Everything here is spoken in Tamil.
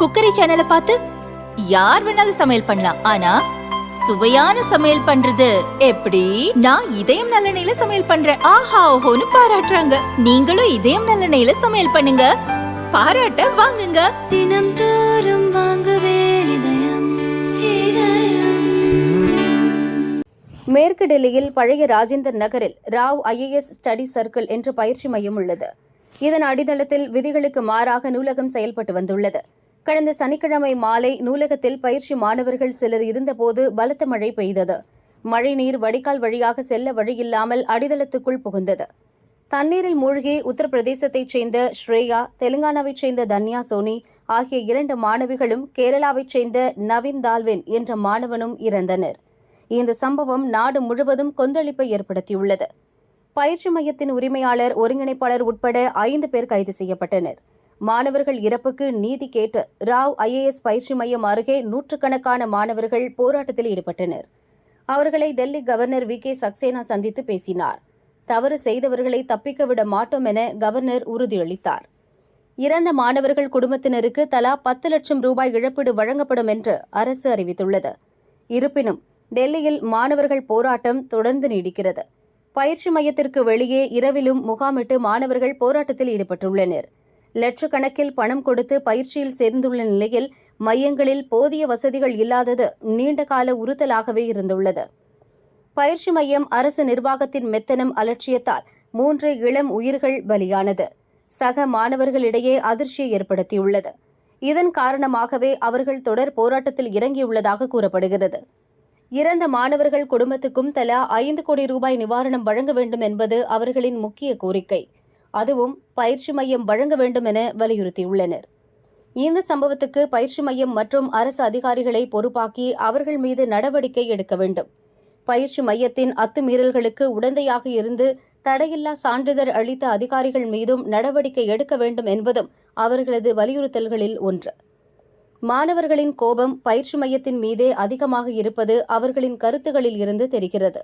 குக்கரி சேனலை பார்த்து யார் வேணாலும் சமையல் பண்ணலாம். ஆனா சுவையான சமையல் பண்றது எப்படி? நான் இதயம் நல்லெண்ணெயில சமையல் பண்றேன். ஆஹா ஓஹோன்னு பாராட்டுறாங்க. நீங்களும் இதயம் நல்லெண்ணெயில சமையல் பண்ணுங்க. பாராட்ட வாங்குங்க. தினம் தோறும் வாங்குவே இதயம் இதயம். மேற்கு டெல்லியில் பழைய ராஜேந்தர் நகரில் ராவ் ஐஏஎஸ் ஸ்டடி சர்க்கிள் என்ற பயிற்சி மையம் உள்ளது. இதன் அடித்தளத்தில் விதிகளுக்கு மாறாக நூலகம் செயல்பட்டு வந்துள்ளது. கடந்த சனிக்கிழமை மாலை நூலகத்தில் பயிற்சி மாணவர்கள் சிலர் இருந்தபோது பலத்த மழை பெய்தது. மழைநீர் வடிகால் வழியாக செல்ல வழியில்லாமல் அடித்தளத்துக்குள் புகுந்தது. தண்ணீரில் மூழ்கி உத்தரப்பிரதேசத்தைச் சேர்ந்த ஸ்ரேயா தெலுங்கானாவைச் சேர்ந்த தன்யா சோனி ஆகிய இரண்டு மாணவிகளும் கேரளாவைச் சேர்ந்த நவீன் தால்வின் என்ற மாணவனும் இறந்தனர். இந்த சம்பவம் நாடு முழுவதும் கொந்தளிப்பை ஏற்படுத்தியுள்ளது. பயிற்சி மையத்தின் உரிமையாளர் ஒருங்கிணைப்பாளர் உட்பட ஐந்து பேர் கைது செய்யப்பட்டனர். மாணவர்கள் இறப்புக்கு நீதி கேட்டு ராவ் ஐஏஎஸ் பயிற்சி மையம் அருகே நூற்றுக்கணக்கான மாணவர்கள் போராட்டத்தில் ஈடுபட்டனர். அவர்களை Delhi governor V. K. Saxena சந்தித்து பேசினார். தவறு செய்தவர்களை தப்பிக்க விட மாட்டோம் என கவர்னர் உறுதியளித்தார். இறந்த மாணவர்கள் குடும்பத்தினருக்கு தலா பத்து லட்சம் ரூபாய் இழப்பீடு வழங்கப்படும் என்று அரசு அறிவித்துள்ளது. இருப்பினும் டெல்லியில் மாணவர்கள் போராட்டம் தொடர்ந்து நீடிக்கிறது. பயிற்சி மையத்திற்கு வெளியே இரவிலும் முகாமிட்டு மாணவர்கள் போராட்டத்தில் ஈடுபட்டுள்ளனர். லட்சக்கணக்கில் பணம் கொடுத்து பயிற்சியில் சேர்ந்துள்ள நிலையில் மையங்களில் போதிய வசதிகள் இல்லாதது நீண்டகால உறுத்தலாகவே இருந்துள்ளது. பயிற்சி மையம் அரசு நிர்வாகத்தின் மெத்தனம் அலட்சியத்தால் மூன்று இளம் உயிர்கள் பலியானது. சக மாணவர்களிடையே அதிர்ச்சியை ஏற்படுத்தியுள்ளது. இதன் காரணமாகவே அவர்கள் தொடர் போராட்டத்தில் இறங்கியுள்ளதாக கூறப்படுகிறது. இறந்த மாணவர்கள் குடும்பத்துக்கும் தலா ஐந்து கோடி ரூபாய் நிவாரணம் வழங்க வேண்டும் என்பது அவர்களின் முக்கிய கோரிக்கை. அதுவும் பயிற்சி மையம் வழங்க வேண்டும் என வலியுறுத்தியுள்ளனர். இந்த சம்பவத்துக்கு பயிற்சி மையம் மற்றும் அரசு அதிகாரிகளை பொறுப்பாக்கி அவர்கள் மீது நடவடிக்கை எடுக்க வேண்டும். பயிற்சி மையத்தின் அத்துமீறல்களுக்கு உடந்தையாக இருந்து தடையில்லா சான்றிதழ் அளித்த அதிகாரிகள் மீதும் நடவடிக்கை எடுக்க வேண்டும் என்பதும் அவர்களது வலியுறுத்தல்களில் ஒன்று. மாணவர்களின் கோபம் பயிற்சி மையத்தின் மீதே அதிகமாக இருப்பது அவர்களின் கருத்துகளில் இருந்து தெரிகிறது.